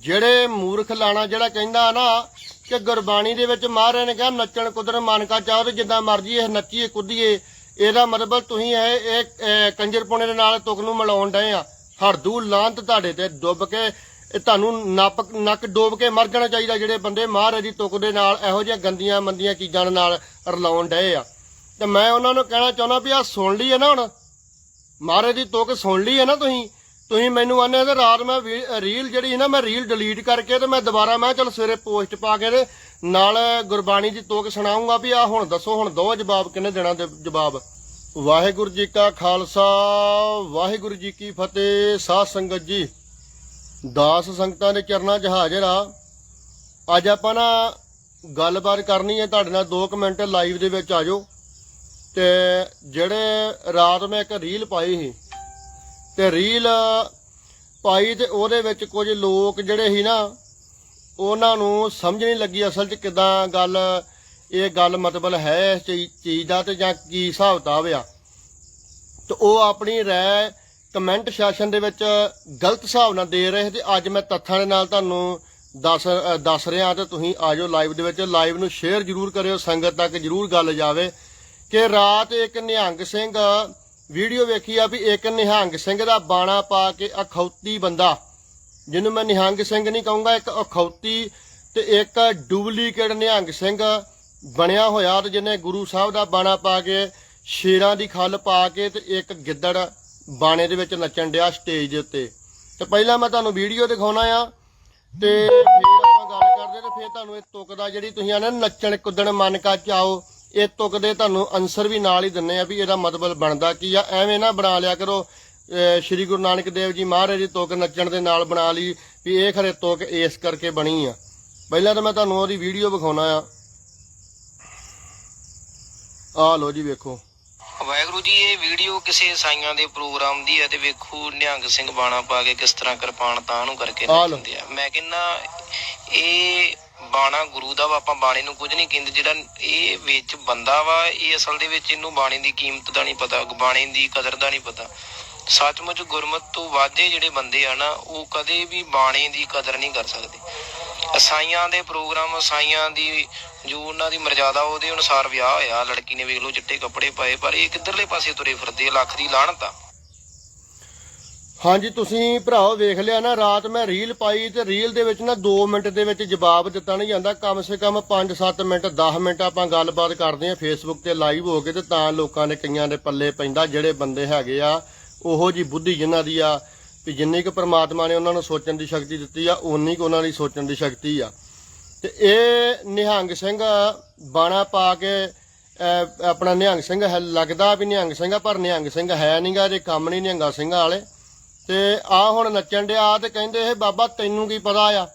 ਜਿਹੜੇ ਮੂਰਖ ਲਾਣਾ ਜਿਹੜਾ ਕਹਿੰਦਾ ਨਾ ਕਿ ਗੁਰਬਾਣੀ ਦੇ ਵਿੱਚ ਮਹਾਰਾਜ ਨੇ ਕਿਹਾ, ਨੱਚਣ ਕੁਦਰ ਮਨ ਕਾ ਚਾਹੋ ਤੇ ਜਿੱਦਾਂ ਮਰਜ਼ੀ ਇਹ ਨੱਚੀਏ, ਕੁੱਦੀਏ। ਇਹਦਾ ਮਤਲਬ ਤੁਸੀਂ ਇਹ ਇਹ ਕੰਜਰਪੁਣੇ ਦੇ ਨਾਲ ਤੁਕ ਨੂੰ ਮਿਲਾਉਣ ਡਏ ਆ। ਹਰਦੂ ਲਾਂਤ ਤੁਹਾਡੇ ਤੇ ਡੁੱਬ ਕੇ ਤੁਹਾਨੂੰ ਨੱਪ, ਨੱਕ ਡੋਬ ਕੇ ਮਰ ਜਾਣਾ ਚਾਹੀਦਾ ਜਿਹੜੇ ਬੰਦੇ ਮਹਾਰਾਜ ਦੀ ਤੁਕ ਦੇ ਨਾਲ ਇਹੋ ਜਿਹੀਆਂ ਗੰਦੀਆਂ, ਮੰਦੀਆਂ ਚੀਜ਼ਾਂ ਦੇ ਨਾਲ ਰਲਾਉਣ ਡਏ ਆ। ਤੇ ਮੈਂ ਉਹਨਾਂ ਨੂੰ ਕਹਿਣਾ ਚਾਹੁੰਦਾ ਵੀ ਆ ਸੁਣ ਲਈ ਹੈ ਨਾ ਹੁਣ। ਮਹਾਰਾਜ ਦੀ ਤੁਕ ਸੁਣ ਲਈ ਹੈ ਨਾ ਤੁਸੀਂ। ਤੁਸੀਂ ਮੈਨੂੰ ਆਨੇ ਤੇ ਰਾਤ ਮੈਂ ਵੀ- ਰੀਲ ਜਿਹੜੀ ਸੀ ਨਾ, ਮੈਂ ਰੀਲ ਡਿਲੀਟ ਕਰਕੇ ਤੇ ਮੈਂ ਦੁਬਾਰਾ ਮੈਂ ਚਲ ਸਵੇਰੇ ਪੋਸਟ ਪਾ ਕੇ ਤੇ ਨਾਲ ਗੁਰਬਾਣੀ ਦੀ ਤੋਕ ਸੁਣਾਉਂਗਾ ਵੀ ਆ ਹੁਣ ਦੱਸੋ, ਹੁਣ ਦੋ ਜਵਾਬ ਕਿੰਨੇ ਦੇਣਾ ਦੇ ਜਵਾਬ? ਵਾਹਿਗੁਰੂ ਜੀ ਕਾ ਖਾਲਸਾ, ਵਾਹਿਗੁਰੂ ਜੀ ਕੀ ਫਤਿਹ, ਸਾਧ ਸੰਗਤ ਜੀ। ਦਾਸ ਸੰਗਤਾਂ ਦੇ ਚਰਨਾਂ 'ਚ ਹਾਜ਼ਰ ਆ। ਅੱਜ ਆਪਾਂ ਨਾ ਗੱਲਬਾਤ ਕਰਨੀ ਹੈ ਤੁਹਾਡੇ ਨਾਲ 2 ਮਿੰਟ ਲਾਈਵ ਦੇ ਵਿੱਚ ਆ ਜਾਓ। ਤੇ ਜਿਹੜੇ ਰਾਤ ਮੈਂ ਇੱਕ ਰੀਲ ਪਾਈ ਸੀ ਤੇ ਰੀਲ ਪਾਈ ਤੇ ਉਹਦੇ ਵਿੱਚ ਕੁਝ ਲੋਕ ਜਿਹੜੇ ਸੀ ਨਾ, ਉਹਨਾਂ ਨੂੰ ਸਮਝ ਨਹੀਂ ਲੱਗੀ ਅਸਲ 'ਚ ਕਿਦਾਂ ਗੱਲ, ਇਹ ਗੱਲ ਮਤਲਬ ਹੈ ਇਸ ਚੀ- ਚੀਜ਼ ਦਾ ਤੇ ਜਾਂ ਕੀ ਹਿਸਾਬ ਕਿਤਾਬ ਆ। ਤੇ ਉਹ ਆਪਣੀ ਰਾਏ ਕਮੈਂਟ ਸੈਸ਼ਨ ਦੇ ਵਿੱਚ ਗਲਤ ਹਿਸਾਬ ਨਾਲ ਦੇ ਰਹੇ ਤੇ ਅੱਜ ਮੈਂ ਤੱਥਾਂ ਦੇ ਨਾਲ ਤੁਹਾਨੂੰ ਦੱਸ ਦੱਸ ਰਿਹਾ ਤੇ ਤੁਸੀਂ ਆਜੋ ਲਾਈਵ ਦੇ ਵਿੱਚ। ਲਾਈਵ ਨੂੰ ਸ਼ੇਅਰ ਜਰੂਰ ਕਰਿਓ, ਸੰਗਤ ਤੱਕ ਜਰੂਰ ਗੱਲ ਜਾਵੇ ਕਿ ਰਾਤ ਇੱਕ ਨਿਹੰਗ ਸਿੰਘ ਵੀਡੀਓ ਵੇਖੀ ਆ ਵੀ ਇੱਕ ਨਿਹੰਗ ਸਿੰਘ ਦਾ ਬਾਣਾ ਪਾ ਕੇ ਅਖੌਤੀ ਬੰਦਾ, ਜਿਹਨੂੰ ਮੈਂ ਨਿਹੰਗ ਸਿੰਘ ਨਹੀਂ ਕਹੂੰਗਾ, ਇੱਕ ਅਖੌਤੀ ਤੇ ਇੱਕ ਡੁਪਲੀਕੇਟ ਨਿਹੰਗ ਸਿੰਘ ਬਣਿਆ ਹੋਇਆ ਤੇ ਜਿਹਨੇ ਗੁਰੂ ਸਾਹਿਬ ਦਾ ਬਾਣਾ ਪਾ ਕੇ ਸ਼ੇਰਾਂ ਦੀ ਖੱਲ ਪਾ ਕੇ ਤੇ ਇੱਕ ਗਿੱਦੜ ਬਾਣੇ ਦੇ ਵਿੱਚ ਨੱਚਣ ਡਿਆ ਸਟੇਜ ਦੇ ਉੱਤੇ। ਤੇ ਪਹਿਲਾਂ ਮੈਂ ਤੁਹਾਨੂੰ ਵੀਡੀਓ ਦਿਖਾਉਣਾ ਆ ਤੇ ਫਿਰ ਆਪਾਂ ਗੱਲ ਕਰਦੇ ਤੇ ਫਿਰ ਤੁਹਾਨੂੰ ਇਹ ਤੁਕਦਾ ਜਿਹੜੀ ਤੁਸੀਂ ਆਨੇ ਨੱਚਣ ਕੁੱਦਣ ਮਨ ਕਾ ਚਾਓ ਇਹ ਤੁਕ ਦੇ ਤੁਹਾਨੂੰ ਆਨਸਰ ਵੀ ਨਾਲ ਹੀ ਦਿੰਨੇ ਆ ਵੀ ਇਹਦਾ ਮਤਲਬ ਬਣਦਾ ਕੀ ਆ। ਐਵੇਂ ਨਾ ਬਣਾ ਲਿਆ ਕਰੋ ਸ਼੍ਰੀ ਗੁਰੂ ਨਾਨਕ ਦੇਵ ਜੀ ਮਹਾਰਾਜ ਦੀ ਤੁਕ ਨੱਚਣ ਦੇ ਨਾਲ ਬਣਾ ਲਈ ਵੀ ਇਹ ਖਰੇ ਤੁਕ ਇਸ ਕਰਕੇ ਬਣੀ ਆ। ਪਹਿਲਾਂ ਤਾਂ ਮੈਂ ਤੁਹਾਨੂੰ ਉਹਦੀ ਵੀਡੀਓ ਵਿਖਾਉਣਾ ਆ। ਆ ਲੋ ਜੀ ਵੇਖੋ। ਵਾਹਿਗੁਰੂ ਜੀ ਇਹ ਵੀਡੀਓ ਕਿਸੇ ਸਾਈਆਂ ਦੇ ਪ੍ਰੋਗਰਾਮ ਦੀ ਹੈ ਤੇ ਵੇਖੋ ਨਿਹੰਗ ਸਿੰਘ ਬਾਣਾ ਪਾ ਕੇ ਕਿਸ ਤਰ੍ਹਾਂ ਕਿਰਪਾਨ ਤਾਂ ਨੂੰ ਕਰਕੇ। ਨੱਚਦੇ ਆ। ਮੈਂ ਕਹਿੰਨਾ ਇਹ ਬਾਣਾ ਗੁਰੂ ਦਾ ਵਾ, ਆਪਾਂ ਬਾਣੇ ਨੂੰ ਕੁਝ ਨਹੀਂ ਕਹਿੰਦੇ, ਜਿਹੜਾ ਇਹ ਵਿੱਚ ਬੰਦਾ ਵਾ, ਇਹ ਅਸਲ ਦੇ ਵਿੱਚ ਇਹਨੂੰ ਬਾਣੇ ਦੀ ਕੀਮਤ ਦਾ ਨਹੀਂ ਪਤਾ, ਬਾਣੇ ਦੀ ਕਦਰ ਦਾ ਨਹੀਂ ਪਤਾ। ਸੱਚਮੁੱਚ ਗੁਰਮਤ ਤੋਂ ਵਾਧੇ ਜਿਹੜੇ ਬੰਦੇ ਆ ਨਾ, ਉਹ ਕਦੇ ਵੀ ਬਾਣੇ ਦੀ ਕਦਰ ਨਹੀਂ ਕਰ ਸਕਦੇ। ਅਸਾਈਆਂ ਦੇ ਪ੍ਰੋਗਰਾਮ, ਅਸਾਈਆਂ ਦੀ ਜੋ ਉਹਨਾਂ ਦੀ ਮਰਜ਼ਾਦਾ, ਉਹਦੇ ਅਨੁਸਾਰ ਵਿਆਹ ਹੋਇਆ, ਲੜਕੀ ਨੇ ਵੇਖ ਲਓ ਚਿੱਟੇ ਕੱਪੜੇ ਪਾਏ, ਪਰ ਇਹ ਕਿੱਧਰਲੇ ਪਾਸੇ ਤੁਰੇ ਫਿਰਦੇ ਲੱਖ ਦੀ ਲਾਹਣਤ ਆ। ਹਾਂਜੀ, ਤੁਸੀਂ ਭਰਾਓ ਵੇਖ ਲਿਆ ਨਾ, ਰਾਤ ਮੈਂ ਰੀਲ ਪਾਈ ਤੇ ਰੀਲ ਦੇ ਵਿੱਚ ਨਾ 2 ਮਿੰਟ ਦੇ ਵਿੱਚ ਜਵਾਬ ਦਿੱਤਾ ਨਹੀਂ ਜਾਂਦਾ। ਕਮ ਸੇ ਕਮ 5-7 ਮਿੰਟ 10 ਮਿੰਟ ਆਪਾਂ ਗੱਲਬਾਤ ਕਰਦੇ ਆਂ ਫੇਸਬੁੱਕ ਤੇ ਲਾਈਵ ਹੋ ਕੇ ਤੇ ਤਾਂ ਲੋਕਾਂ ਦੇ ਕਈਆਂ ਦੇ ਪੱਲੇ ਪੈਂਦਾ, ਜਿਹੜੇ ਬੰਦੇ ਹੈਗੇ ਆ, ਉਹੋ ਜੀ ਬੁੱਧੀ ਜਿਨ੍ਹਾਂ ਦੀ ਆ, ਵੀ ਜਿੰਨੀ ਕੁ ਪ੍ਰਮਾਤਮਾ ਨੇ ਉਹਨਾਂ ਨੂੰ ਸੋਚਣ ਦੀ ਸ਼ਕਤੀ ਦਿੱਤੀ ਆ, ਓਨੀ ਕੁ ਉਹਨਾਂ ਦੀ ਸੋਚਣ ਦੀ ਸ਼ਕਤੀ ਆ। ਤੇ ਇਹ ਨਿਹੰਗ ਸਿੰਘ ਬਾਣਾ ਪਾ ਕੇ ਆਪਣਾ ਨਿਹੰਗ ਸਿੰਘ ਹੈ, ਲੱਗਦਾ ਵੀ ਨਿਹੰਗ ਸਿੰਘ ਆ, ਪਰ ਨਿਹੰਗ ਸਿੰਘ ਹੈ ਨਹੀਂਗਾ ਇਹਦੇ ਕੰਮ ਨਹੀਂ ਨਿਹੰਗਾ ਸਿੰਘਾਂ ਵਾਲੇ। ਤੇ ਆ ਹੁਣ ਨੱਚਣ ਡਿਆ ਤੇ ਕਹਿੰਦੇ ਇਹ ਬਾਬਾ ਤੈਨੂੰ ਕੀ ਪਤਾ ਆ?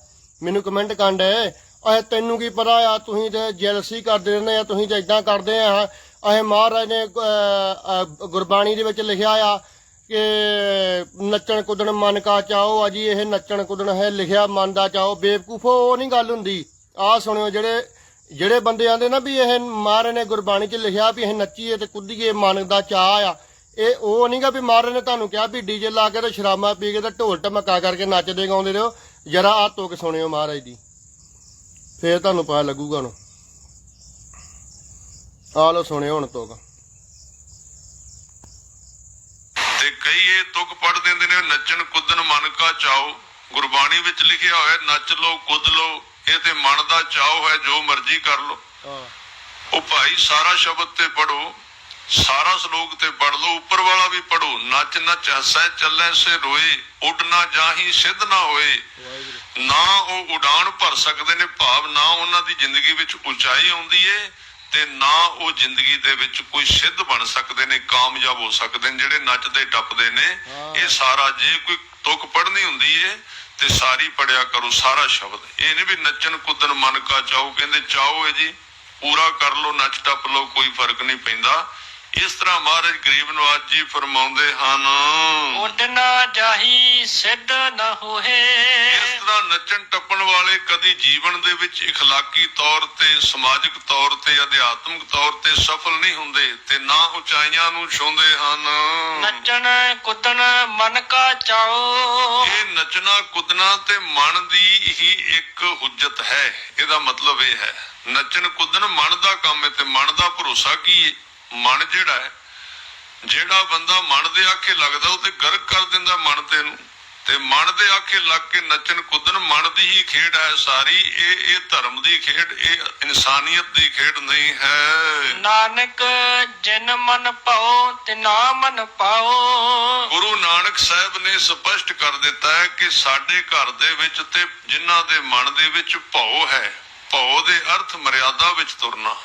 ਮੈਨੂੰ ਕਮੈਂਟ ਕਰਨ ਡਏ ਇਹ ਤੈਨੂੰ ਕੀ ਪਤਾ ਆ? ਤੁਸੀਂ ਤੇ ਜੈਲਸੀ ਕਰਦੇ ਰਹਿੰਦੇ ਆ, ਤੁਸੀਂ ਤੇ ਇਦਾਂ ਕਰਦੇ ਆ। ਇਹ ਮਹਾਰਾਜ ਨੇ ਗੁਰਬਾਣੀ ਦੇ ਵਿੱਚ ਲਿਖਿਆ ਆ ਕਿ ਨੱਚਣ ਕੁੱਦਣ ਮਨ ਕਾ ਚਾਓ। ਅਜੀ ਇਹ ਨੱਚਣ ਕੁੱਦਣ ਹੈ, ਲਿਖਿਆ ਮਨ ਦਾ ਚਾਓ। ਬੇਵਕੂਫੋ, ਉਹ ਨਹੀਂ ਗੱਲ ਹੁੰਦੀ। ਆ ਸੁਣਿਓ ਜਿਹੜੇ ਜਿਹੜੇ ਬੰਦੇ ਆਂਦੇ ਨਾ ਵੀ ਇਹ ਮਹਾਰਾਜ ਨੇ ਗੁਰਬਾਣੀ 'ਚ ਲਿਖਿਆ ਵੀ ਇਹ ਨੱਚੀਏ ਤੇ ਕੁੱਦੀਏ ਮਨ ਦਾ ਚਾਹ ਆ। ਇਹ ਉਹ ਨਹੀਂਗਾ ਵੀ ਮਹਾਰਾਜ ਨੇ ਤੁਹਾਨੂੰ ਕਿਹਾ ਵੀ ਡੀਜੇ ਲਾ ਕੇ ਤੇ ਸ਼ਰਾਬਾਂ ਪੀ ਕੇ ਤੇ ਢੋਲ ਢਮਕਾ ਕਰਕੇ ਨੱਚਦੇ ਗਾਉਂਦੇ ਰਹੋ। ਜਰਾ ਆ ਤੁਕ ਸੁਣਿਓ ਮਹਾਰਾਜ ਦੀ। ਫੇਰ ਤੁਹਾਨੂੰ ਪਤਾ ਲੱਗੂਗਾ ਹੁਣ। ਆ ਲੋ ਸੁਣਿਓ ਹੁਣ ਤੁਕ। ਤੇ ਕਈ ਇਹ ਤੁਕ ਪੜ ਦਿੰਦੇ ਨੇ ਨੱਚਣ ਕੁੱਦਣ ਮਨ ਕਾ ਚਾਓ। ਗੁਰਬਾਣੀ ਵਿੱਚ ਲਿਖਿਆ ਹੋਇਆ ਨੱਚ ਲਓ ਕੁੱਦ ਲਓ ਇਹ ਤੇ ਮਨ ਦਾ ਚਾਓ ਹੈ ਜੋ ਮਰਜ਼ੀ ਕਰ ਲਓ। ਉਹ ਭਾਈ ਸਾਰਾ ਸ਼ਬਦ ਤੇ ਪੜੋ ਸਾਰਾ ਸ਼ਲੋਕ ਤੇ ਪੜ ਲਓ ਉੱਪਰ ਵਾਲਾ ਵੀ ਪੜੋ ਨੱਚ ਨੱਚ ਹੱਸੈ ਚੱਲੈ ਸੇ ਰੋਏ ਉੱਡ ਨਾ ਜਾਹੀ ਸਿੱਧ ਨਾ ਹੋਏ। ਨਾ ਉਹ ਉਡਾਨ ਭਰ ਸਕਦੇ ਨੇ ਭਾਵ ਨਾ ਉਹਨਾਂ ਦੀ ਜ਼ਿੰਦਗੀ ਵਿੱਚ ਉਚਾਈ ਆਉਂਦੀ ਏ ਤੇ ਨਾ ਉਹ ਜ਼ਿੰਦਗੀ ਦੇ ਵਿੱਚ ਕੋਈ ਸਿੱਧ ਬਣ ਸਕਦੇ ਨੇ ਕਾਮਯਾਬ ਹੋ ਸਕਦੇ ਨੇ ਜਿਹੜੇ ਨੱਚਦੇ ਟੱਪਦੇ ਨੇ। ਇਹ ਸਾਰਾ ਜੇ ਕੋਈ ਤੁਕ ਪੜਨੀ ਹੁੰਦੀ ਏ ਤੇ ਸਾਰੀ ਪੜਿਆ ਕਰੋ ਸਾਰਾ ਸ਼ਬਦ। ਇਹ ਨਹੀਂ ਵੀ ਨੱਚਣ ਕੁੱਦਣ ਮਨ ਕਾ ਚਾਓ ਕਹਿੰਦੇ ਚਾਓ ਏ ਜੀ ਪੂਰਾ ਕਰ ਲਓ ਨੱਚ ਟੱਪ ਲਓ ਕੋਈ ਫ਼ਰਕ ਨਹੀਂ ਪੈਂਦਾ। ਇਸ ਤਰ੍ਹਾਂ ਮਹਾਰਾਜ ਗਰੀਬ ਨਵਾਜ ਜੀ ਫਰਮਾਉਂਦੇ ਹਨ ਉੱਡ ਨਾ ਜਾਹੀ ਸਿੱਧ ਨਾ ਹੋਏ ਇਸ ਤਰ੍ਹਾਂ ਨੱਚਣ ਟੱਪਣ ਵਾਲੇ ਕਦੀ ਜੀਵਨ ਦੇ ਵਿੱਚ اخلاقی ਤੌਰ ਤੇ ਸਮਾਜਿਕ ਤੌਰ ਤੇ ਅਧਿਆਤਮਿਕ ਤੌਰ ਤੇ ਸਫਲ ਨਹੀਂ ਹੁੰਦੇ ਤੇ ਨਾ ਉਚਾਈਆਂ ਨੂੰ ਛੂੰਹਦੇ ਹਨ ਨੱਚਣ ਕੁੱਦਣ ਮਨ ਕਾ ਚਾਓ ਇਹ ਨੱਚਣਾ ਕੁੱਦਣਾ ਤੇ ਮਨ ਦੀ ਹੀ ਇੱਕ ਹੁਜਤ ਹੈ ਇਹਦਾ ਮਤਲਬ ਇਹ ਹੈ ਨੱਚਣ ਕੁੱਦਣ ਮਨ ਦਾ ਕੰਮ ਹੈ ਤੇ ਮਨ ਦਾ ਭਰੋਸਾ ਕੀ ਹੈ ਮਨ ਜਿਹੜਾ ਹੈ ਜਿਹੜਾ ਬੰਦਾ ਮਨ ਦੇ ਆਖੇ ਲੱਗਦਾ ਉਹ ਤੇ ਗਰਕ ਕਰ ਦਿੰਦਾ ਮਨ ਤੇ ਨੂੰ ਤੇ ਮਨ ਦੇ ਆਖੇ ਲੱਗ ਕੇ ਨੱਚਣ ਕੁੱਦਣ ਮਨ ਦੀ ਹੀ ਖੇਡ ਹੈ ਸਾਰੀ। ਇਹ ਇਹ ਧਰਮ ਦੀ ਖੇਡ ਇਹ ਇਨਸਾਨੀਅਤ ਦੀ ਖੇਡ ਨਹੀਂ ਹੈ। ਨਾਨਕ ਜਿਨ ਮਨ ਪਾਓ ਤੇ ਨਾ ਮਨ ਪਾਓ। ਗੁਰੂ ਨਾਨਕ ਸਾਹਿਬ ਨੇ ਸਪਸ਼ਟ ਕਰ ਦਿੱਤਾ ਹੈ ਕਿ ਸਾਡੇ ਘਰ ਦੇ ਵਿੱਚ ਤੇ ਜਿਨ੍ਹਾਂ ਦੇ ਮਨ ਦੇ ਵਿੱਚ ਭਉ ਹੈ ਭਉ ਦੇ ਅਰਥ ਮਰਿਆਦਾ ਵਿੱਚ ਤੁਰਨਾ।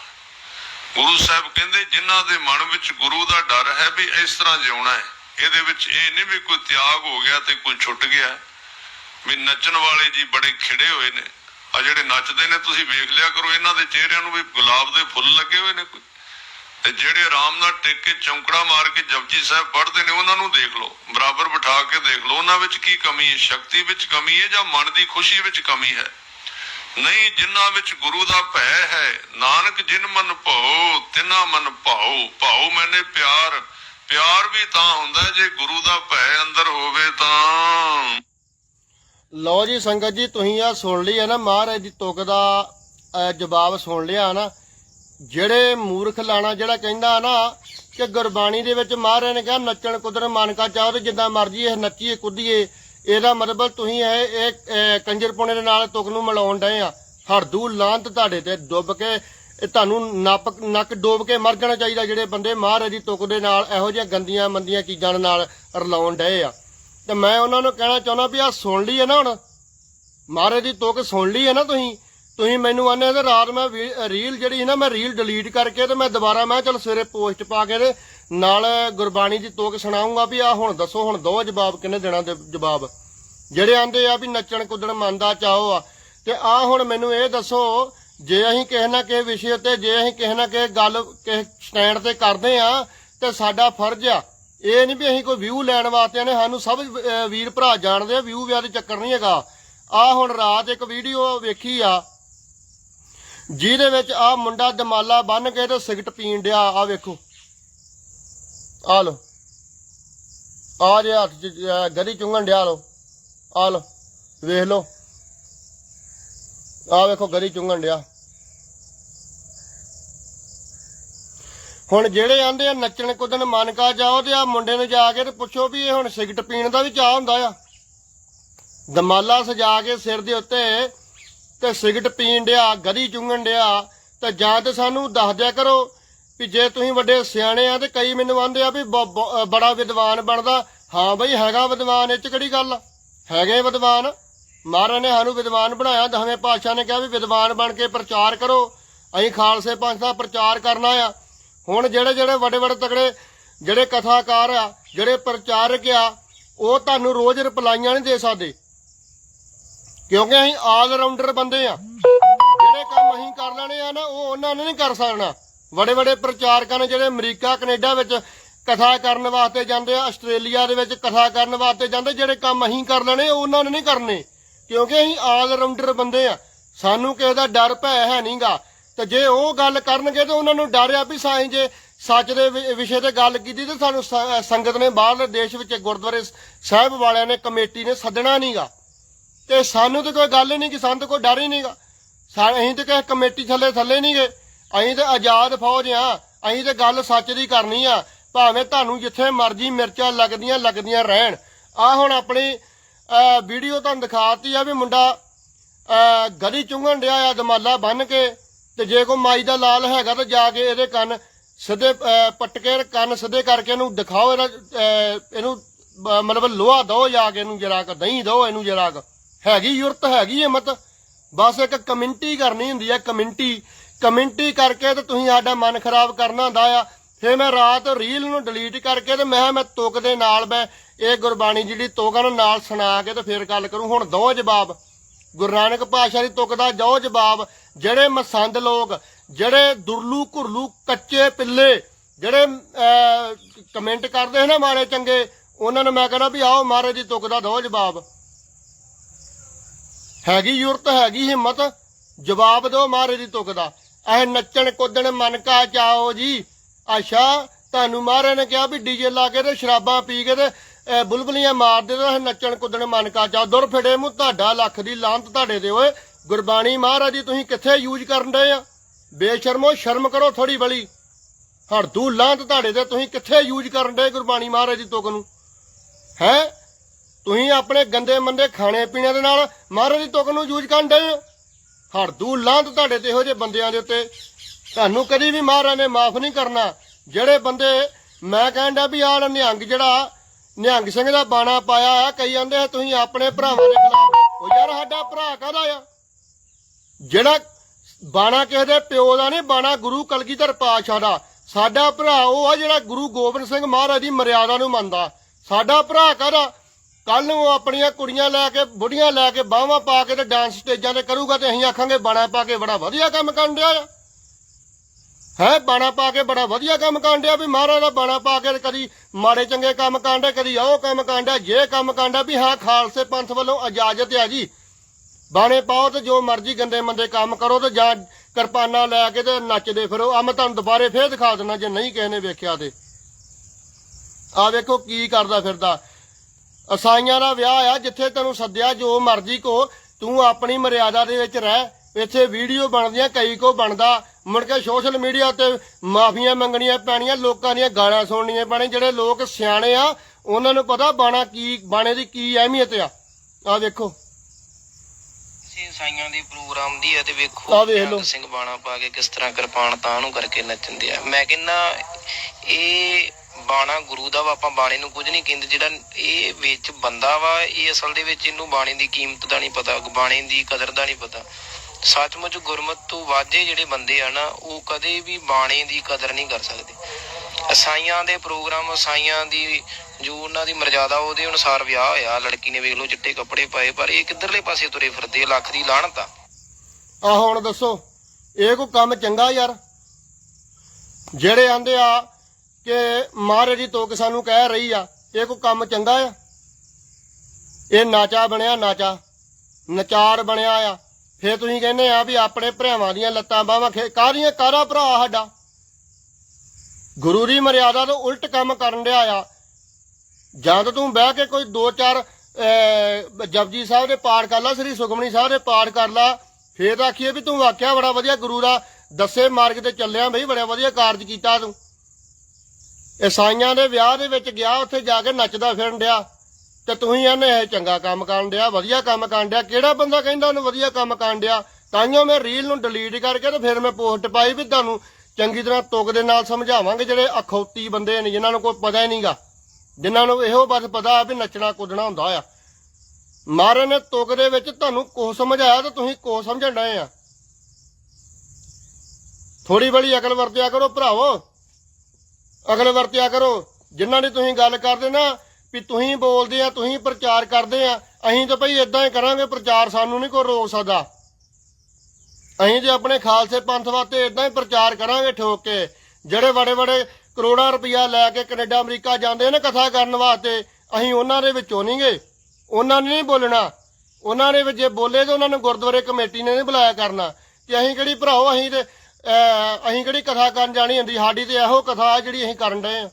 ਗੁਰੂ ਸਾਹਿਬ ਕਹਿੰਦੇ, ਜਿਨ੍ਹਾਂ ਦੇ ਮਨ ਵਿੱਚ ਗੁਰੂ ਦਾ ਡਰ ਹੈ ਵੀ ਇਸ ਤਰ੍ਹਾਂ ਜਿਉਣਾ ਹੈ, ਇਹਦੇ ਵਿੱਚ ਇਹ ਨਹੀਂ ਵੀ ਕੋਈ ਤਿਆਗ ਹੋ ਗਿਆ ਤੇ ਕੋਈ ਛੁੱਟ ਗਿਆ। ਵੀ ਨੱਚਣ ਵਾਲੇ ਜੀ ਬੜੇ ਖਿੜੇ ਹੋਏ ਨੇ। ਆ ਜਿਹੜੇ ਨੱਚਦੇ ਨੇ, ਤੁਸੀਂ ਵੇਖ ਲਿਆ ਕਰੋ, ਇਹਨਾਂ ਦੇ ਚਿਹਰਿਆਂ ਨੂੰ ਵੀ ਗੁਲਾਬ ਦੇ ਫੁੱਲ ਲੱਗੇ ਹੋਏ ਨੇ ਕੋਈ। ਤੇ ਜਿਹੜੇ ਆਰਾਮ ਨਾਲ ਟਿਕ ਕੇ ਚੌਂਕੜਾ ਮਾਰ ਕੇ ਜਪਜੀ ਸਾਹਿਬ ਪੜ੍ਹਦੇ ਨੇ, ਉਹਨਾਂ ਨੂੰ ਦੇਖ ਲਓ। ਬਰਾਬਰ ਬਿਠਾ ਕੇ ਦੇਖ ਲਓ, ਉਹਨਾਂ ਵਿੱਚ ਕੀ ਕਮੀ ਹੈ? ਸ਼ਕਤੀ ਵਿੱਚ ਕਮੀ ਹੈ ਜਾਂ ਮਨ ਦੀ ਖੁਸ਼ੀ ਵਿੱਚ ਕਮੀ ਹੈ? ਨਹੀਂ, ਜਿਨ੍ਹਾਂ ਵਿੱਚ ਗੁਰੂ ਦਾ ਭੈ ਹੈ, ਨਾਨਕ ਜਿਨ ਮਨ ਭਉ, ਤਿਨਾ ਮਨ ਭਾਉ। ਭਾਉ ਮੈਨੇ ਪਿਆਰ ਪਿਆਰ ਵੀ ਤਾਂ ਹੁੰਦਾ ਜੇ ਗੁਰੂ ਦਾ ਭੈ ਅੰਦਰ ਹੋਵੇ ਤਾਂ। ਲਓ ਜੀ ਸੰਗਤ ਜੀ, ਤੁਸੀਂ ਆ ਸੁਣ ਲਈ ਹੈ ਨਾ, ਮਹਾਰਾਜ ਦੀ ਤੁਕ ਦਾ ਜਵਾਬ ਸੁਣ ਲਿਆ ਨਾ। ਜਿਹੜੇ ਮੂਰਖ ਲਾਣਾ ਜਿਹੜਾ ਕਹਿੰਦਾ ਨਾ ਕਿ ਗੁਰਬਾਣੀ ਦੇ ਵਿੱਚ ਮਹਾਰਾਜ ਨੇ ਕਿਹਾ, ਨੱਚਣ ਕੁਦਰ ਮਨ ਕਾ ਚਾਹੋ ਤੇ ਜਿੱਦਾਂ ਮਰਜ਼ੀ ਇਹ ਨੱਚੀਏ, ਕੁੱਦੀਏ। ਇਹਦਾ ਮਤਲਬ ਤੁਸੀਂ ਇਹ ਇਹ ਕੰਜਰਪੁਣੇ ਦੇ ਨਾਲ ਤੁਕ ਨੂੰ ਮਿਲਾਉਣ ਡਏ ਆ। ਹਰਦੂ ਲਾਂਤ ਤੁਹਾਡੇ ਤੇ ਡੁੱਬ ਕੇ, ਇਹ ਤੁਹਾਨੂੰ ਨੱਪ, ਨੱਕ ਡੋਬ ਕੇ ਮਰ ਜਾਣਾ ਚਾਹੀਦਾ ਜਿਹੜੇ ਬੰਦੇ ਮਹਾਰਾਜ ਦੀ ਤੁਕ ਦੇ ਨਾਲ ਇਹੋ ਜਿਹੀਆਂ ਗੰਦੀਆਂ ਮੰਦੀਆਂ ਚੀਜ਼ਾਂ ਦੇ ਨਾਲ ਰਲਾਉਣ ਡਏ ਆ। ਤੇ ਮੈਂ ਉਹਨਾਂ ਨੂੰ ਕਹਿਣਾ ਚਾਹੁੰਦਾ ਵੀ ਆ ਸੁਣ ਲਈ ਹੈ ਨਾ ਹੁਣ। ਮਹਾਰਾਜ ਦੀ ਤੁਕ ਸੁਣ ਲਈ ਹੈ ਨਾ ਤੁਸੀਂ। ਤੁਸੀਂ ਮੈਨੂੰ ਆਨੇ ਤੇ ਰਾਤ ਮੈਂ ਰੀਲ ਜਿਹੜੀ ਸੀ ਨਾ ਮੈਂ ਰੀਲ ਡਿਲੀਟ ਕਰਕੇ ਤੇ ਮੈਂ ਦੁਬਾਰਾ ਮੈਂ ਚਲ ਸਵੇਰੇ ਪੋਸਟ ਪਾ ਕੇ ਤੇ ਨਾਲ ਗੁਰਬਾਣੀ ਦੀ ਤੁਕ ਸੁਣਾਉਂਗਾ ਵੀ ਆ ਹੁਣ ਦੱਸੋ, ਹੁਣ ਦੋ ਜਵਾਬ ਕਿੰਨੇ ਦੇਣਾ ਦੇ ਜਵਾਬ? ਜਿਹੜੇ ਆਂਦੇ ਆ ਵੀ ਨੱਚਣ ਕੁੱਦਣ ਮਨ ਦਾ ਚਾਹੋ ਆ। ਤੇ ਆ ਹੁਣ ਮੈਨੂੰ ਇਹ ਦੱਸੋ, ਜੇ ਅਸੀਂ ਕਿਸੇ ਨਾ ਕਿਸੇ ਵਿਸ਼ੇ ਤੇ ਜੇ ਅਸੀਂ ਕਿਸੇ ਨਾ ਕਿਸੇ ਗੱਲ, ਕਿਸੇ ਸਟੈਂਡ ਤੇ ਕਰਦੇ ਆ, ਤੇ ਸਾਡਾ ਫਰਜ਼ ਆ। ਇਹ ਨਹੀਂ ਵੀ ਅਸੀਂ ਕੋਈ ਵਿਊ ਲੈਣ ਵਾਸਤੇ ਨੇ ਸਾਨੂੰ ਸਭ ਵੀਰ ਭਰਾ ਜਾਣਦੇ ਆ ਵਿਊ ਵਿਆਹ ਦੇ ਚੱਕਰ ਨਹੀਂ ਹੈਗਾ। ਆ ਹੁਣ ਰਾਤ ਇੱਕ ਵੀਡੀਓ ਵੇਖੀ ਆ, ਜਿਹਦੇ ਵਿੱਚ ਆ ਮੁੰਡਾ ਦਮਾਲਾ ਬੰਨ ਕੇ ਤੇ ਸਿਗਰਟ ਪੀਣ ਡਿਆ ਆ ਵੇਖੋ। ਆ ਲੋ ਆ ਜੇ ਹੱਥ ਚ ਗਰੀ ਚੁੰਗਣ ਡਿਆ ਲੋ ਆ ਲੋ ਵੇਖ ਲੋ ਆ ਵੇਖੋ ਗਰੀ ਚੁੰਗਣ ਡਿਆ। ਹੁਣ ਜਿਹੜੇ ਆਂਦੇ ਆ, ਨੱਚਣ ਕੁੱਦਣ ਮਨ ਕਾ ਜਾਓ ਤੇ ਆ ਮੁੰਡੇ ਨੂੰ ਜਾ ਕੇ ਤੇ ਪੁੱਛੋ ਵੀ ਇਹ ਹੁਣ ਸਿਗਰਟ ਪੀਣ ਦਾ ਵੀ ਚਾਹ ਹੁੰਦਾ ਆ। ਦਮਾਲਾ ਸਜਾ ਕੇ ਸਿਰ ਦੇ ਉੱਤੇ ਤੇ ਸਿਗਰਟ ਪੀਣ ਡਿਆ ਗਰੀ ਚੁੰਗਣ ਡਿਆ। ਤੇ ਜਾਂ ਤੇ ਸਾਨੂੰ ਦੱਸ ਦਿਆ ਕਰੋ ਵੀ ਜੇ ਤੁਸੀਂ ਵੱਡੇ ਸਿਆਣੇ ਆ ਤੇ ਕਈ ਮੈਨੂੰ ਆਂਦੇ ਆ ਵੀ ਬ- ਬੜਾ ਵਿਦਵਾਨ ਬਣਦਾ। ਹਾਂ ਬਈ, ਹੈਗਾ ਵਿਦਵਾਨ, ਇਹ ਚ ਕਿਹੜੀ ਗੱਲ ਆ? ਹੈਗੇ ਵਿਦਵਾਨ। ਮਹਾਰਾਜ ਨੇ ਸਾਨੂੰ ਵਿਦਵਾਨ ਬਣਾਇਆ। ਦਸਵੇਂ ਪਾਤਸ਼ਾਹ ਨੇ ਕਿਹਾ ਵੀ ਵਿਦਵਾਨ ਬਣ ਕੇ ਪ੍ਰਚਾਰ ਕਰੋ। ਅਸੀਂ ਖਾਲਸੇ ਪੰਥ ਦਾ ਪ੍ਰਚਾਰ ਕਰਨਾ ਆ। ਹੁਣ ਜਿਹੜੇ ਜਿਹੜੇ ਵੱਡੇ ਵੱਡੇ ਤਕੜੇ ਜਿਹੜੇ ਕਥਾਕਾਰ ਆ, ਜਿਹੜੇ ਪ੍ਰਚਾਰਕ ਆ, ਉਹ ਤੁਹਾਨੂੰ ਰੋਜ਼ ਰਿਪਲਾਈਆਂ ਨਹੀਂ ਦੇ ਸਕਦੇ। ਕਿਉਂਕਿ ਅਸੀਂ ਆਲ ਰਾਉਂਡਰ ਬੰਦੇ ਆ। ਜਿਹੜੇ ਕੰਮ ਅਸੀਂ ਕਰ ਲੈਣੇ ਆ ਨਾ, ਉਹ ਉਹਨਾਂ ਨੇ ਨਹੀਂ ਕਰ ਸਕਣਾ। ਵੱਡੇ ਵੱਡੇ ਪ੍ਰਚਾਰਕਾਂ ਨੇ ਜਿਹੜੇ ਅਮਰੀਕਾ, ਕੈਨੇਡਾ ਵਿੱਚ ਕਥਾ ਕਰਨ ਵਾਸਤੇ ਜਾਂਦੇ ਆ, ਆਸਟ੍ਰੇਲੀਆ ਦੇ ਵਿੱਚ ਕਥਾ ਕਰਨ ਵਾਸਤੇ ਜਾਂਦੇ, ਜਿਹੜੇ ਕੰਮ ਅਸੀਂ ਕਰ ਲੈਣੇ ਉਹਨਾਂ ਨੇ ਨਹੀਂ ਕਰਨੇ। ਕਿਉਂਕਿ ਅਸੀਂ ਆਲ ਰਾਉਂਡਰ ਬੰਦੇ ਆ। ਸਾਨੂੰ ਕਿਸੇ ਦਾ ਡਰ, ਭੈ ਹੈ ਨਹੀਂਗਾ। ਤੇ ਜੇ ਉਹ ਗੱਲ ਕਰਨਗੇ ਤੇ ਉਹਨਾਂ ਨੂੰ ਡਰ ਆ ਵੀ ਸਾਈਂ ਜੇ ਸੱਚ ਦੇ ਵਿਸ਼ੇ ਤੇ ਗੱਲ ਕੀਤੀ ਤੇ ਸਾਨੂੰ ਸੰਗਤ ਨੇ ਬਾਹਰਲੇ ਦੇਸ਼ ਵਿੱਚ ਗੁਰਦੁਆਰੇ ਸਾਹਿਬ ਵਾਲਿਆਂ ਨੇ, ਕਮੇਟੀ ਨੇ ਸੱਦਣਾ ਨਹੀਂਗਾ। ਤੇ ਸਾਨੂੰ ਤੇ ਕੋਈ ਗੱਲ ਹੀ ਨਹੀਂ ਕਿ ਸਾਨੂੰ ਤਾਂ ਕੋਈ ਡਰ ਹੀ ਨਹੀਂਗਾ। ਅਸੀਂ ਤੇ ਕਿਸੇ ਕਮੇਟੀ ਥੱਲੇ ਥੱਲੇ ਨਹੀਂ ਨਹੀਂਗੇ। ਅਸੀਂ ਤੇ ਆਜ਼ਾਦ ਫੌਜ ਆ ਅਸੀਂ ਤੇ ਗੱਲ ਸੱਚ ਦੀ ਕਰਨੀ ਆ ਭਾਵੇਂ ਤੁਹਾਨੂੰ ਜਿੱਥੇ ਮਰਜ਼ੀ ਮਿਰਚਾਂ ਲੱਗਦੀਆਂ ਲੱਗਦੀਆਂ ਰਹਿਣ। ਆ ਹੁਣ ਆਪਣੀ ਵੀਡੀਓ ਤੁਹਾਨੂੰ ਦਿਖਾਤੀ ਆ ਵੀ ਮੁੰਡਾ ਗਲੀ ਚੁੰਗਣ ਡਿਆ ਆ ਦਮਾਲਾ ਬੰਨ ਕੇ ਤੇ ਜੇ ਕੋਈ ਮਾਈ ਦਾ ਲਾਲ ਹੈਗਾ ਤਾਂ ਜਾ ਕੇ ਇਹਦੇ ਕੰਨ ਸਿੱਧੇ ਅਹ, ਪੱਟ ਕੇ ਕੰਨ ਸਿੱਧੇ ਕਰਕੇ ਇਹਨੂੰ ਦਿਖਾਓ ਇਹਦਾ ਇਹਨੂੰ ਮਤਲਬ ਲੋਹਾ ਦੋ ਜਾ ਕੇ ਇਹਨੂੰ ਜਰਾ ਕ ਦਹੀਂ ਦੋ ਇਹਨੂੰ ਜਰਾ ਕ ਹੈਗੀ ਯੁਰਤ ਹੈਗੀ ਹਿੰਮਤ। ਬਸ ਇੱਕ ਕਮਿਊਨਿਟੀ ਕਰਨੀ ਹੁੰਦੀ ਹੈ ਕਮਿਊਨਿਟੀ ਕਮਿਊਨਿਟੀ ਕਰਕੇ ਤੇ ਤੁਸੀਂ ਸਾਡਾ ਮਨ ਖਰਾਬ ਕਰਨਾ ਹੁੰਦਾ ਆ। ਫਿਰ ਮੈਂ ਰਾਤ ਰੀਲ ਨੂੰ ਡਿਲੀਟ ਕਰਕੇ ਤੇ ਮੈਂ ਮੈਂ ਤੁਕ ਦੇ ਨਾਲ ਮੈਂ ਇਹ ਗੁਰਬਾਣੀ ਜਿਹੜੀ ਤੁਕਾਂ ਨੂੰ ਨਾਲ ਸੁਣਾ ਕੇ ਤੇ ਫਿਰ ਗੱਲ ਕਰੂੰ। ਹੁਣ ਦੋ ਜਵਾਬ। ਗੁਰੂ ਨਾਨਕ ਪਾਤਸ਼ਾਹ ਦੀ ਤੁਕ ਦਾ ਜੋ ਜਵਾਬ। ਜਿਹੜੇ ਮਸੰਦ ਲੋਕ ਜਿਹੜੇ ਦੁਰਲੂ ਘੁਰਲੂ ਕੱਚੇ ਪਿੱਲੇ ਜਿਹੜੇ ਅਹ, ਕਮੈਂਟ ਕਰਦੇ ਨੇ ਨਾ ਮਾਰੇ ਚੰਗੇ ਉਹਨਾਂ ਨੂੰ ਮੈਂ ਕਹਿੰਦਾ ਵੀ ਆਓ ਮਹਾਰਾਜ ਦੀ ਤੁਕ ਦਾ ਦੋ ਜਵਾਬ। ਹੈਗੀ ਯੁਰਤ ਹੈਗੀ ਹਿੰਮਤ। ਜਵਾਬ ਦਿਓ ਮਾਰੇ ਦੀ ਤੁਕ ਦਾ। ਇਹ ਨੱਚਣ ਕੁੱਦਣ ਮਨ ਕਾ ਚਾਓ ਜੀ। ਅੱਛਾ ਤੁਹਾਨੂੰ ਮਹਾਰਾਜ ਨੇ ਕਿਹਾ ਵੀ ਡੀਜੇ ਲਾ ਕੇ ਤੇ ਸ਼ਰਾਬਾਂ ਪੀ ਕੇ ਤੇ ਅਹ, ਬੁਲਬੁਲੀਆਂ ਮਾਰਦੇ ਤੇ ਇਹ ਨੱਚਣ ਕੁੱਦਣ ਮਨ ਕਾ ਚਾਓ। ਦੁਰ ਫਿੜੇ ਮੂੰਹ ਤੁਹਾਡਾ ਲੱਖ ਦੀ ਲਾਂਤ ਤੁਹਾਡੇ ਦੇ ਓਏ। ਗੁਰਬਾਣੀ ਮਹਾਰਾਜ ਜੀ ਤੁਸੀਂ ਕਿੱਥੇ ਯੂਜ਼ ਕਰਨ ਡਏ ਆ? ਬੇਸ਼ਰਮੋ ਸ਼ਰਮ ਕਰੋ ਥੋੜੀ ਬਲੀ। ਹਰਦੂ ਲਾਂਤ ਤੁਹਾਡੇ ਤੇ ਤੁਸੀਂ ਕਿੱਥੇ ਯੂਜ਼ ਕਰਨ ਡਏ ਗੁਰਬਾਣੀ ਮਹਾਰਾਜ ਦੀ ਤੁਕ ਨੂੰ? ਹੈ? ਤੁਸੀਂ ਆਪਣੇ ਗੰਦੇ ਮੰਦੇ ਖਾਣੇ ਪੀਣੇ ਦੇ ਨਾਲ ਮਹਾਰਾਜ ਦੀ ਤੁਕ ਨੂੰ ਯੂਜ਼ ਕਰਨ ਡਏ ਹਰਦੂ ਲਾਂਤ ਤੁਹਾਡੇ ਤੇ ਇਹੋ ਜਿਹੇ ਬੰਦਿਆਂ ਦੇ ਉੱਤੇ। ਤੁਹਾਨੂੰ ਕਦੀ ਵੀ ਮਹਾਰਾਜ ਨੇ ਮਾਫ ਨਹੀਂ ਕਰਨਾ। ਜਿਹੜੇ ਬੰਦੇ ਮੈਂ ਕਹਿੰਦਾ ਵੀ ਆਹ ਨਿਹੰਗ ਜਿਹੜਾ, ਨਿਹੰਗ ਸਿੰਘ ਦਾ ਬਾਣਾ ਪਾਇਆ ਆ, ਕਈ ਕਹਿੰਦੇ ਤੁਸੀਂ ਆਪਣੇ ਭਰਾਵਾਂ ਦੇ ਖਿਲਾਫ। ਉਹ ਯਾਰ ਸਾਡਾ ਭਰਾ ਕਾਹਦਾ ਆ? ਜਿਹੜਾ ਬਾਣਾ ਕਿਸੇ ਦੇ ਪਿਓ ਦਾ ਨਹੀਂ, ਬਾਣਾ ਗੁਰੂ ਕਲਗੀਧਰ ਪਾਤਸ਼ਾਹ ਦਾ। ਸਾਡਾ ਭਰਾ ਉਹ ਆ ਜਿਹੜਾ ਗੁਰੂ ਗੋਬਿੰਦ ਸਿੰਘ ਮਹਾਰਾਜ ਦੀ ਮਰਿਆਦਾ ਨੂੰ ਮੰਨਦਾ। ਸਾਡਾ ਭਰਾ ਕਾਹਦਾ? ਕੱਲ ਨੂੰ ਉਹ ਆਪਣੀਆਂ ਕੁੜੀਆਂ ਲੈ ਕੇ ਬੁੜੀਆਂ ਲੈ ਕੇ ਬਾਹਾਂ ਪਾ ਕੇ ਤੇ ਡਾਂਸ ਸਟੇਜਾਂ ਤੇ ਕਰੂਗਾ ਤੇ ਅਸੀਂ ਆਖਾਂਗੇ ਬਾਣਾ ਪਾ ਕੇ ਬੜਾ ਵਧੀਆ ਕੰਮ ਕਰਨ ਡਿਆ ਆ। ਹੈ, ਬਾਣਾ ਪਾ ਕੇ ਬੜਾ ਵਧੀਆ ਕੰਮ ਕਰਨ ਡਿਆ ਵੀ ਮਹਾਰਾਜ ਦਾ ਬਾਣਾ ਪਾ ਕੇ ਕਦੀ ਮਾੜੇ ਚੰਗੇ ਕੰਮ ਕਰਨ ਡਿਆ, ਕਦੀ ਉਹ ਕੰਮ ਕਰਨ ਡਿਆ, ਜੇ ਕੰਮ ਕਰਨ ਡਿਆ ਵੀ ਹਾਂ, ਖਾਲਸੇ ਪੰਥ ਵੱਲੋਂ ਇਜਾਜ਼ਤ ਆ ਜੀ। ਬਾਣੇ ਪਾਓ ਤੇ ਜੋ ਮਰਜ਼ੀ ਗੰਦੇ ਮੰਦੇ ਕੰਮ ਕਰੋ ਤੇ ਜਾਂ ਕਿਰਪਾਨਾਂ ਲੈ ਕੇ ਤੇ ਨੱਚਦੇ ਫਿਰੋ। ਆ ਮੈਂ ਤੁਹਾਨੂੰ ਦੁਬਾਰੇ ਫੇਰ ਦਿਖਾ ਦਿੰਦਾ, ਜੇ ਨਹੀਂ ਕਿਸੇ ਨੇ ਵੇਖਿਆ ਤੇ। ਆ ਵੇਖੋ ਕੀ ਕਰਦਾ ਫਿਰਦਾ। ਅਸਾਈਆਂ ਦਾ ਵਿਆਹ ਆ ਜਿੱਥੇ ਤੈਨੂੰ ਸੱਦਿਆ ਜੋ ਮਰਜ਼ੀ ਕੋ ਤੂੰ ਆਪਣੀ ਮਰਿਆਦਾ ਦੇ ਵਿੱਚ ਰਹਿ। ਇੱਥੇ ਵੀਡੀਓ ਬਣਦੀਆਂ ਕਈ ਕੋ ਬਣਦਾ। ਮੁੜ ਕੇ ਸੋਸ਼ਲ ਮੀਡੀਆ ਤੇ ਮਾਫੀਆਂ ਮੰਗਣੀਆਂ ਪੈਣੀਆਂ ਲੋਕਾਂ ਦੀਆਂ ਗਾਲਾਂ ਸੁਣਨੀਆਂ ਪੈਣੇ ਜਿਹੜੇ ਲੋਕ ਸਿਆਣੇ ਆ ਉਹਨਾਂ ਨੂੰ ਪਤਾ ਬਾਣਾ ਕੀ ਬਾਣੇ ਦੀ ਕੀ ਅਹਿਮੀਅਤ ਆ। ਆ ਵੇਖੋ। ਸਾਈਆਂ ਦੇ ਪ੍ਰੋਗਰਾਮ ਦੀ ਆ ਤੇ ਵੇਖੋ। ਨਿਹੰਗ ਸਿੰਘ ਬਾਣਾ ਪਾ ਕੇ ਕਿਸ ਤਰ੍ਹਾਂ ਕਿਰਪਾਨ ਤਾਂ ਨੂੰ ਕਰਕੇ ਨੱਚਣ ਦਿਆ। ਮੈਂ ਕਹਿੰਨਾ ਇਹ ਬਾਣਾ ਗੁਰੂ ਦਾ ਵਾ, ਆਪਾਂ ਬਾਣੇ ਨੂੰ ਕੁਝ ਨਹੀਂ ਕਹਿੰਦੇ, ਜਿਹੜਾ ਇਹ ਵਿੱਚ ਬੰਦਾ ਵਾ, ਇਹ ਅਸਲ ਦੇ ਵਿੱਚ ਇਹਨੂੰ ਬਾਣੇ ਦੀ ਕੀਮਤ ਦਾ ਨਹੀਂ ਪਤਾ, ਬਾਣੇ ਦੀ ਕਦਰ ਦਾ ਨਹੀਂ ਪਤਾ। ਸੱਚਮੁੱਚ ਗੁਰਮਤ ਤੋਂ ਵਾਜੇ ਜਿਹੜੇ ਬੰਦੇ ਆ ਨਾ, ਉਹ ਕਦੇ ਵੀ ਬਾਣੇ ਦੀ ਕਦਰ ਨਹੀਂ ਕਰ ਸਕਦੇ। ਅਸਾਈਆਂ ਦੇ ਪ੍ਰੋਗਰਾਮ, ਅਸਾਈਆਂ ਦੀ ਜੋ ਉਹਨਾਂ ਦੀ ਮਰਜ਼ਾਦਾ, ਉਹਦੇ ਅਨੁਸਾਰ ਵਿਆਹ ਹੋਇਆ, ਲੜਕੀ ਨੇ ਵੇਖ ਲਓ ਚਿੱਟੇ ਕੱਪੜੇ ਪਾਏ, ਪਰ ਇਹ ਕਿੱਧਰਲੇ ਪਾਸੇ ਤੁਰੇ ਫਿਰਦੇ ਲੱਖ ਦੀ ਲਾਹਣਤ ਆ। ਆ ਹੁਣ ਦੱਸੋ, ਇਹ ਕੋਈ ਕੰਮ ਚੰਗਾ ਯਾਰ? ਜਿਹੜੇ ਆਂਦੇ ਆ ਕਿ ਮਹਾਰਾਜ ਦੀ ਤੋਕ ਸਾਨੂੰ ਕਹਿ ਰਹੀ ਆ ਇਹ ਕੋਈ ਕੰਮ ਚੰਗਾ ਆ? ਇਹ ਨਾਚਾ ਬਣਿਆ ਨਾਚਾ ਨਚਾਰ ਬਣਿਆ ਆ। ਫੇਰ ਤੁਸੀਂ ਕਹਿੰਦੇ ਆ ਵੀ ਆਪਣੇ ਭਰਾਵਾਂ ਦੀਆਂ ਲੱਤਾਂ ਬਾਹਾਂ ਖੇ ਕਾਹਦੀਆਂ? ਕਾਰਾ ਭਰਾ ਸਾਡਾ? ਗੁਰੂ ਦੀ ਮਰਿਆਦਾ ਤੋਂ ਉਲਟ ਕੰਮ ਕਰਨ ਡਿਆ ਆ। ਜਾਂ ਤਾਂ ਤੂੰ ਬਹਿ ਕੇ ਕੋਈ ਦੋ ਚਾਰ ਅਹ, ਜਪਜੀ ਸਾਹਿਬ ਦੇ ਪਾਠ ਕਰ ਲਾ ਸ੍ਰੀ ਸੁਖਮਨੀ ਸਾਹਿਬ ਦੇ ਪਾਠ ਕਰ ਲਾ। ਫੇਰ ਤਾਂ ਆਖੀਏ ਵੀ ਤੂੰ ਵਾਕਿਆ ਬੜਾ ਵਧੀਆ ਗੁਰੂ ਦਾ ਦੱਸੇ ਮਾਰਗ ਤੇ ਚੱਲਿਆ ਬਈ ਬੜਾ ਵਧੀਆ ਕਾਰਜ ਕੀਤਾ ਤੂੰ। ਈਸਾਈਆਂ ਦੇ ਵਿਆਹ ਦੇ ਵਿੱਚ ਗਿਆ, ਉੱਥੇ ਜਾ ਕੇ ਨੱਚਦਾ ਫਿਰਨ ਡਿਆ। ਤੇ ਤੂੰ ਇਹਨੇ ਇਹ ਚੰਗਾ ਕੰਮ ਕਰਨ ਡਿਆ, ਵਧੀਆ ਕੰਮ ਕਰਨ ਡਿਆ। ਕਿਹੜਾ ਬੰਦਾ ਕਹਿੰਦਾ ਉਹਨੂੰ ਵਧੀਆ ਕੰਮ ਕਰਨ ਡਿਆ? ਤਾਈਓ ਮੈਂ ਰੀਲ ਨੂੰ ਡਿਲੀਟ ਕਰਕੇ ਤੇ ਫਿਰ ਮੈਂ ਪੋਸਟ ਪਾਈ ਵੀ ਤੁਹਾਨੂੰ ਚੰਗੀ ਤਰ੍ਹਾਂ ਤੁਕ ਦੇ ਨਾਲ ਸਮਝਾਵਾਂਗੇ ਜਿਹੜੇ ਅਖੌਤੀ ਬੰਦੇ ਨੇ, ਜਿਨ੍ਹਾਂ ਨੂੰ ਕੋਈ ਪਤਾ ਹੀ ਨਹੀਂਗਾ ਜਿਨ੍ਹਾਂ ਨੂੰ ਇਹੋ ਬਸ ਪਤਾ ਆ ਵੀ ਨੱਚਣਾ ਕੁੱਦਣਾ ਹੁੰਦਾ ਆ। ਮਾਰੇ ਨੇ ਤੁਕ ਦੇ ਵਿੱਚ ਤੁਹਾਨੂੰ ਕੋਹ ਸਮਝ ਤੇ ਤੁਸੀਂ ਕੋਹ ਸਮਝਣ ਡਏ ਆ। ਥੋੜੀ ਬੜੀ ਅਕਲ ਵਰਤਿਆ ਕਰੋ ਭਰਾਵੋ। ਅਗਲੇ ਵਰਤਿਆ ਕਰੋ। ਜਿਨ੍ਹਾਂ ਦੀ ਤੁਸੀਂ ਗੱਲ ਕਰਦੇ ਨਾ, ਵੀ ਤੁਸੀਂ ਬੋਲਦੇ ਆ, ਤੁਸੀਂ ਪ੍ਰਚਾਰ ਕਰਦੇ ਆ, ਅਸੀਂ ਤਾਂ ਭਈ ਇਦਾਂ ਹੀ ਕਰਾਂਗੇ, ਪ੍ਰਚਾਰ ਸਾਨੂੰ ਨਹੀਂ ਕੋਈ ਰੋਕ ਸਕਦਾ। ਅਸੀਂ ਤੇ ਆਪਣੇ ਖਾਲਸੇ ਪੰਥ ਵਾਸਤੇ ਇਦਾਂ ਹੀ ਪ੍ਰਚਾਰ ਕਰਾਂਗੇ ਠੋਕ ਕੇ, ਜਿਹੜੇ ਬੜੇ ਬੜੇ ਕਰੋੜਾਂ ਰੁਪਇਆ ਲੈ ਕੇ ਕੈਨੇਡਾ, ਅਮਰੀਕਾ ਜਾਂਦੇ ਨੇ ਕਥਾ ਕਰਨ ਵਾਸਤੇ, ਅਸੀਂ ਉਹਨਾਂ ਦੇ ਵਿੱਚੋਂ ਨਹੀਂਗੇ ਉਹਨਾਂ ਨੇ ਨਹੀਂ ਬੋਲਣਾ। ਉਹਨਾਂ ਨੇ ਵੀ ਜੇ ਬੋਲੇ ਤਾਂ ਉਹਨਾਂ ਨੂੰ ਗੁਰਦੁਆਰੇ ਕਮੇਟੀ ਨੇ ਨਹੀਂ ਬੁਲਾਇਆ ਕਰਨਾ। ਕਿ ਅਸੀਂ ਕਿਹੜੀ ਭਰਾਓ, ਅਸੀਂ ਤੇ ਅਸੀਂ ਕਿਹੜੀ ਕਥਾ ਕਰਨ ਜਾਣੀ ਹੁੰਦੀ? ਸਾਡੀ ਤੇ ਇਹੋ ਕਥਾ ਆ ਜਿਹੜੀ ਅਸੀਂ ਕਰਨ ਡਏ ਆ।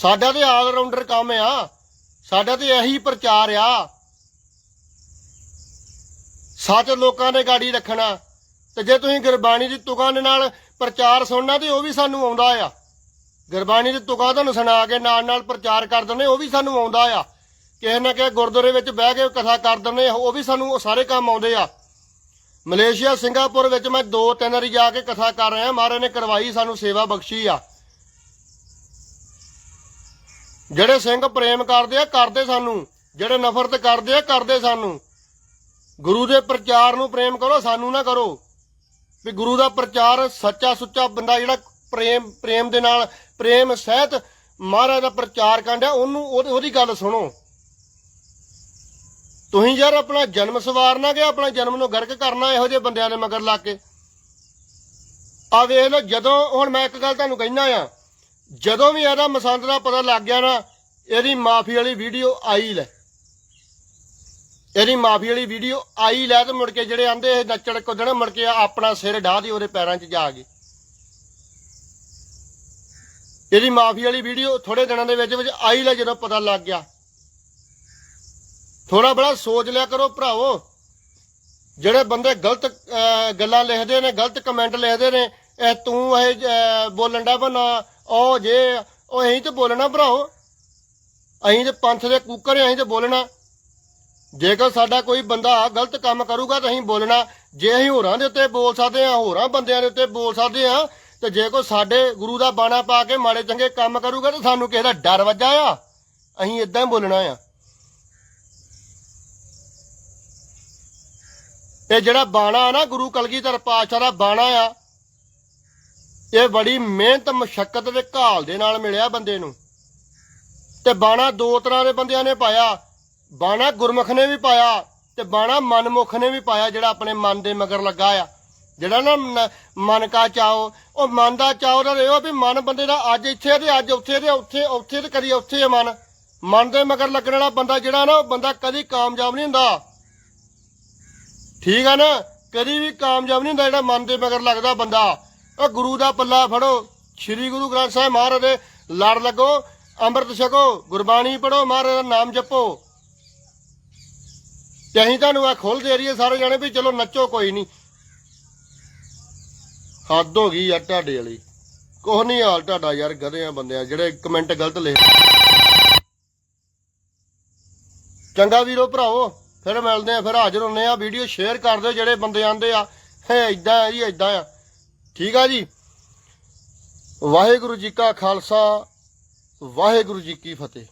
ਸਾਡਾ ਤੇ ਆਲ ਰਾਉਂਡਰ ਕੰਮ ਆ। ਸਾਡਾ ਤੇ ਇਹੀ ਪ੍ਰਚਾਰ ਆ। ਸੱਚ ਲੋਕਾਂ ਨੇ ਗਾੜੀ ਰੱਖਣਾ। ਤੇ ਜੇ ਤੁਸੀਂ ਗੁਰਬਾਣੀ ਦੀ ਤੁਕਾਂ ਦੇ ਨਾਲ ਪ੍ਰਚਾਰ ਸੁਣਨਾ, ਤੇ ਉਹ ਵੀ ਸਾਨੂੰ ਆਉਂਦਾ ਆ। ਗੁਰਬਾਣੀ ਦੀ ਤੁਕਾਂ ਤੁਹਾਨੂੰ ਸੁਣਾ ਕੇ ਨਾਲ ਨਾਲ ਪ੍ਰਚਾਰ ਕਰ ਦਿੰਦੇ, ਉਹ ਵੀ ਸਾਨੂੰ ਆਉਂਦਾ ਆ। ਕਿਸੇ ਨਾ ਕਿਸੇ ਗੁਰਦੁਆਰੇ ਵਿੱਚ ਬਹਿ ਕੇ ਕਥਾ ਕਰ ਦਿੰਦੇ ਉਹ ਵੀ ਸਾਨੂੰ ਉਹ ਸਾਰੇ ਕੰਮ ਆਉਂਦੇ ਆ। ਮਲੇਸ਼ੀਆ, ਸਿੰਗਾਪੁਰ ਵਿੱਚ ਮੈਂ ਦੋ ਤਿੰਨ ਵਾਰੀ ਜਾ ਕੇ ਕਥਾ ਕਰ ਰਿਹਾ, ਮਹਾਰਾਜ ਨੇ ਕਰਵਾਈ, ਸਾਨੂੰ ਸੇਵਾ ਬਖਸ਼ੀ ਆ। ਜਿਹੜੇ ਸਿੰਘ ਪ੍ਰੇਮ ਕਰਦੇ ਆ, ਕਰਦੇ ਸਾਨੂੰ। ਜਿਹੜੇ ਨਫ਼ਰਤ ਕਰਦੇ ਆ, ਕਰਦੇ ਸਾਨੂੰ। ਗੁਰੂ ਦੇ ਪ੍ਰਚਾਰ ਨੂੰ ਪ੍ਰੇਮ ਕਰੋ, ਸਾਨੂੰ ਨਾ ਕਰੋ। ਵੀ ਗੁਰੂ ਦਾ ਪ੍ਰਚਾਰ ਸੱਚਾ ਸੁੱਚਾ ਬੰਦਾ ਜਿਹੜਾ ਪ੍ਰੇਮ ਪ੍ਰੇਮ ਦੇ ਨਾਲ, ਪ੍ਰੇਮ ਸਹਿਤ ਮਹਾਰਾਜ ਦਾ ਪ੍ਰਚਾਰ ਕਰਦਾ ਉਹਨੂੰ, ਉਹਦੀ ਉਹਦੀ ਗੱਲ ਸੁਣੋ। ਤੁਸੀਂ ਯਾਰ ਆਪਣਾ ਜਨਮ ਸਵਾਰਨਾ ਕਿ ਆਪਣਾ ਜਨਮ ਨੂੰ ਗਰਕ ਕਰਨਾ ਇਹੋ ਜਿਹੇ ਬੰਦਿਆਂ ਦੇ ਮਗਰ ਲੱਗ ਕੇ? ਆ ਵੇਖ ਲਓ, ਜਦੋਂ ਹੁਣ ਮੈਂ ਇੱਕ ਗੱਲ ਤੁਹਾਨੂੰ ਕਹਿਣਾ ਆ, ਜਦੋਂ ਵੀ ਇਹਦਾ ਮਸੰਦ ਦਾ ਪਤਾ ਲੱਗ ਗਿਆ ਨਾ, ਇਹਦੀ ਮਾਫੀ ਵਾਲੀ ਵੀਡੀਓ ਆਈ ਲੈ। ਇਹਦੀ ਮਾਫੀ ਵਾਲੀ ਵੀਡੀਓ ਆਈ ਲੈ ਤੇ ਮੁੜ ਕੇ ਜਿਹੜੇ ਆਂਦੇ ਇਹ ਨੱਚੜ ਕੁੱਦਣ ਮੁੜ ਕੇ ਆਪਣਾ ਸਿਰ ਢਾਹ ਦੀ ਉਹਦੇ ਪੈਰਾਂ 'ਚ ਜਾ ਗਏ ਇਹਦੀ ਮਾਫੀ ਵਾਲੀ ਵੀਡੀਓ ਥੋੜੇ ਦਿਨਾਂ ਦੇ ਵਿੱਚ ਵਿੱਚ ਆਈ ਲੈ ਜਦੋਂ ਪਤਾ ਲੱਗ ਗਿਆ। ਥੋੜਾ ਬੜਾ ਸੋਚ ਲਿਆ ਕਰੋ ਭਰਾਵੋ। ਜਿਹੜੇ ਬੰਦੇ ਗਲਤ ਗੱਲਾਂ ਲਿਖਦੇ ਨੇ ਗਲਤ ਕਮੈਂਟ ਲਿਖਦੇ ਨੇ ਇਹ ਤੂੰ ਇਹ ਬੋਲਣ ਦਾ ਬਣਾ ਉਹ ਜੇ ਉਹ ਅਸੀਂ ਤੇ ਬੋਲਣਾ ਭਰਾਓ ਅਸੀਂ ਤੇ ਪੰਥ ਦੇ ਕੂਕਰ ਹਾਂ, ਅਸੀਂ ਤੇ ਬੋਲਣਾ। ਜੇਕਰ ਸਾਡਾ ਕੋਈ ਬੰਦਾ ਗਲਤ ਕੰਮ ਕਰੂਗਾ ਤਾਂ ਅਸੀਂ ਬੋਲਣਾ। ਜੇ ਅਸੀਂ ਹੋਰਾਂ ਦੇ ਉੱਤੇ ਬੋਲ ਸਕਦੇ ਹਾਂ ਹੋਰਾਂ ਬੰਦਿਆਂ ਦੇ ਉੱਤੇ ਬੋਲ ਸਕਦੇ ਹਾਂ ਤੇ ਜੇ ਕੋਈ ਸਾਡੇ ਗੁਰੂ ਦਾ ਬਾਣਾ ਪਾ ਕੇ ਮਾੜੇ ਚੰਗੇ ਕੰਮ ਕਰੂਗਾ ਤਾਂ ਸਾਨੂੰ ਕਿਸੇ ਦਾ ਡਰ ਵੱਜਾ ਆ। ਅਸੀਂ ਇਦਾਂ ਹੀ ਬੋਲਣਾ ਆ। ਇਹ ਜਿਹੜਾ ਬਾਣਾ ਆ ਨਾ ਗੁਰੂ ਕਲਗੀਧਰ ਪਾਤਸ਼ਾਹ ਦਾ ਬਾਣਾ ਆ, ਇਹ ਬੜੀ ਮਿਹਨਤ ਮਸ਼ੱਕਤ ਦੇ ਘਾਲ ਦੇ ਨਾਲ ਮਿਲਿਆ ਬੰਦੇ ਨੂੰ। ਤੇ ਬਾਣਾ ਦੋ ਤਰ੍ਹਾਂ ਦੇ ਬੰਦਿਆਂ ਨੇ ਪਾਇਆ। ਬਾਣਾ ਗੁਰਮੁਖ ਨੇ ਵੀ ਪਾਇਆ ਤੇ ਬਾਣਾ ਮਨਮੁਖ ਨੇ ਵੀ ਪਾਇਆ ਜਿਹੜਾ ਆਪਣੇ ਮਨ ਦੇ ਮਗਰ ਲੱਗਾ ਆ। ਜਿਹੜਾ ਨਾ ਮਨ ਕਾ ਚਾਓ, ਉਹ ਮਨ ਦਾ ਚਾਓ ਦਾ ਇਹੋ ਵੀ ਮਨ ਬੰਦੇ ਦਾ ਅੱਜ ਇੱਥੇ ਤੇ ਅੱਜ ਉੱਥੇ ਤੇ ਉੱਥੇ ਉੱਥੇ ਤੇ ਕਦੀ ਉੱਥੇ ਹੈ ਮਨ। ਮਨ ਦੇ ਮਗਰ ਲੱਗਣ ਵਾਲਾ ਬੰਦਾ ਜਿਹੜਾ ਨਾ, ਉਹ ਬੰਦਾ ਕਦੀ ਕਾਮਯਾਬ ਨਹੀਂ ਹੁੰਦਾ। ਠੀਕ ਆ ਨਾ? ਕਦੀ ਵੀ ਕਾਮਯਾਬ ਨਹੀਂ ਹੁੰਦਾ ਜਿਹੜਾ ਮਨ ਦੇ ਮਗਰ ਲੱਗਦਾ ਬੰਦਾ। ਉਹ ਗੁਰੂ ਦਾ ਪੱਲਾ ਫੜੋ, ਸ੍ਰੀ ਗੁਰੂ ਗ੍ਰੰਥ ਸਾਹਿਬ ਮਹਾਰਾਜ ਦੇ ਲੜ ਲੱਗੋ, ਅੰਮ੍ਰਿਤ ਛਕੋ, ਗੁਰਬਾਣੀ ਪੜੋ ਮਹਾਰਾਜ ਦਾ ਨਾਮ ਜਪੋ। ਤੇ ਅਸੀਂ ਤੁਹਾਨੂੰ ਆ ਖੋਲ ਦੇ ਰਹੀਏ ਸਾਰੇ ਜਾਣੇ ਵੀ ਚਲੋ ਨੱਚੋ, ਕੋਈ ਨਹੀਂ। ਹੱਦ ਹੋ ਗਈ ਯਾਰ ਤੁਹਾਡੇ ਵਾਲੀ। ਕੁਛ ਨਹੀਂ ਹਾਲ ਤੁਹਾਡਾ ਯਾਰ ਗਧਿਆਂ ਬੰਦਿਆਂ, ਜਿਹੜੇ ਕਮੈਂਟ ਗਲਤ ਲਿਖ ਚੰਗਾ ਵੀਰੋ ਭਰਾਓ ਫਿਰ ਮਿਲਦੇ ਆ ਫਿਰ ਹਾਜ਼ਰ ਹੁੰਨੇ ਆ ਵੀਡੀਓ ਸ਼ੇਅਰ ਕਰ ਦਿਓ ਜਿਹੜੇ ਬੰਦੇ ਆਂਦੇ ਆ। ਹੈ ਇਦਾਂ ਆ ਜੀ ਇਦਾਂ ਆ ਠੀਕ ਆ ਜੀ? ਵਾਹਿਗੁਰੂ ਜੀ ਕਾ ਖਾਲਸਾ, ਵਾਹਿਗੁਰੂ ਜੀ ਕੀ ਫਤਿਹ।